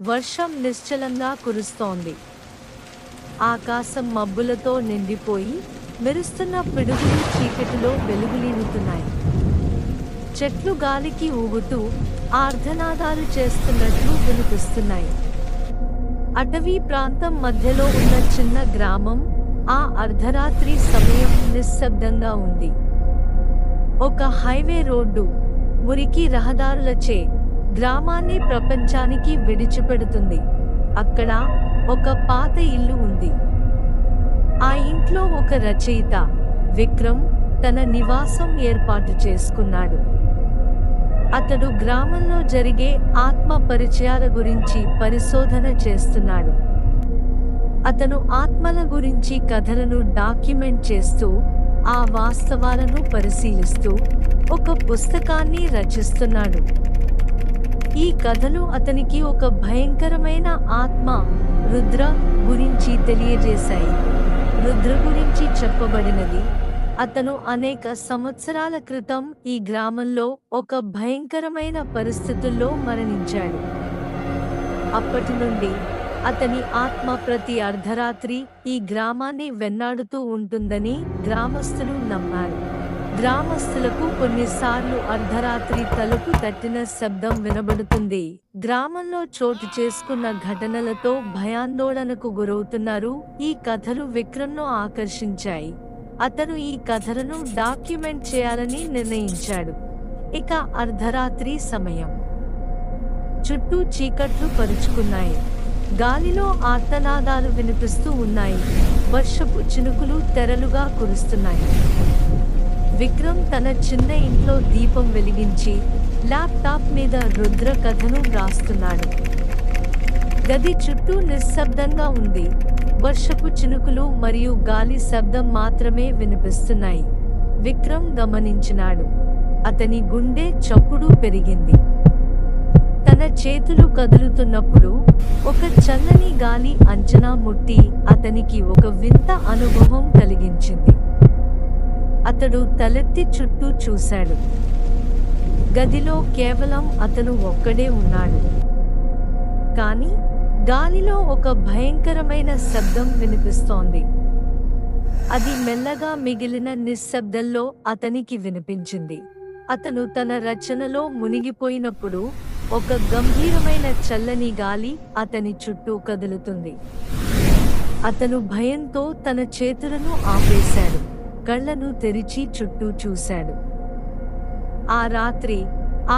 వర్షం నిశ్చలంగా కురుస్తోంది. ఆకాశం మబ్బులతో నిండిపోయి మెరుస్తున్న పిడుగులు చీకటిలో వెలుగులీనుతున్నాయి. చెట్లు గాలికి ఊగుతూ ఆర్ధనాదాలు చేస్తున్నట్లు వినిపిస్తున్నాయి. అటవీ ప్రాంతం మధ్యలో ఉన్న చిన్న గ్రామం ఆ అర్ధరాత్రి సమయం నిశ్శబ్దంగా ఉంది. ఒక హైవే రోడ్డు మురికి రహదారులచే గ్రామాన్ని ప్రపంచానికి విడిచిపెడుతుంది. అక్కడ ఒక పాత ఇల్లు ఉంది. ఆ ఇంట్లో ఒక రచయిత విక్రమ్ తన నివాసం ఏర్పాటు చేసుకున్నాడు. అతడు గ్రామంలో జరిగే ఆత్మ పరిచయాల గురించి పరిశోధన చేస్తున్నాడు. అతను ఆత్మల గురించి కథలను డాక్యుమెంట్ చేస్తూ ఆ వాస్తవాలను పరిశీలిస్తూ ఒక పుస్తకాన్ని రచిస్తున్నాడు. ఈ కథలు అతనికి ఒక భయంకరమైన ఆత్మ రుద్ర గురించి తెలియజేశాయి. రుద్ర గురించి చెప్పబడినది అతను అనేక సంవత్సరాల క్రితం ఈ గ్రామంలో ఒక భయంకరమైన పరిస్థితుల్లో మరణించాడు. అప్పటి నుండి అతని ఆత్మ ప్రతి అర్ధరాత్రి ఈ గ్రామాన్ని వెన్నాడుతూ ఉంటుందని గ్రామస్తులు నమ్మారు. గ్రామస్తులకు కొన్నిసార్లు అర్ధరాత్రి తలుపు తట్టిన శబ్దం వినబడుతుంది. గ్రామంలో చోటు చేసుకున్న ఘటనలతో భయాందోళనకు గురవుతున్నారు. ఈ కథలు విక్రమ్ను ఆకర్షించాయి. అతను ఈ కథలను డాక్యుమెంట్ చేయాలని నిర్ణయించాడు. ఇక అర్ధరాత్రి సమయం. చుట్టూ చీకట్లు పరుచుకున్నాయి. గాలిలో ఆర్తనాదాలు వినిపిస్తూ ఉన్నాయి. వర్షపు చినుకులు తెరలుగా కురుస్తున్నాయి. విక్రమ్ తన చిన్న ఇంట్లో దీపం వెలిగించి ల్యాప్టాప్ మీద రుద్ర కథను వ్రాస్తున్నాడు. గది చుట్టూ నిశ్శబ్దంగా ఉంది. వర్షపు చినుకులు మరియు గాలి శబ్దం మాత్రమే వినిపిస్తున్నాయి. విక్రమ్ గమనించినాడు. అతని గుండె చప్పుడు పెరిగింది. తన చేతులు కదులుతున్నప్పుడు ఒక చల్లని గాలి అంచనా ముట్టి అతనికి ఒక వింత అనుభవం కలిగి అతడు తలెత్తి చుట్టూ చూశాడు. గదిలో కేవలం అతను ఒక్కడే ఉన్నాడు. కానీ గాలిలో ఒక భయంకరమైన శబ్దం వినిపిస్తోంది. అది మెల్లగా మిగిలిన నిశ్శబ్దంలో అతనికి వినిపించింది. అతను తన రచనలో మునిగిపోయినప్పుడు ఒక గంభీరమైన చల్లని గాలి అతని చుట్టూ కదులుతుంది. అతను భయంతో తన చేతులను ఆపేశాడు. కళ్ళను తెరిచి చుట్టూ చూశాడు. ఆ రాత్రి ఆ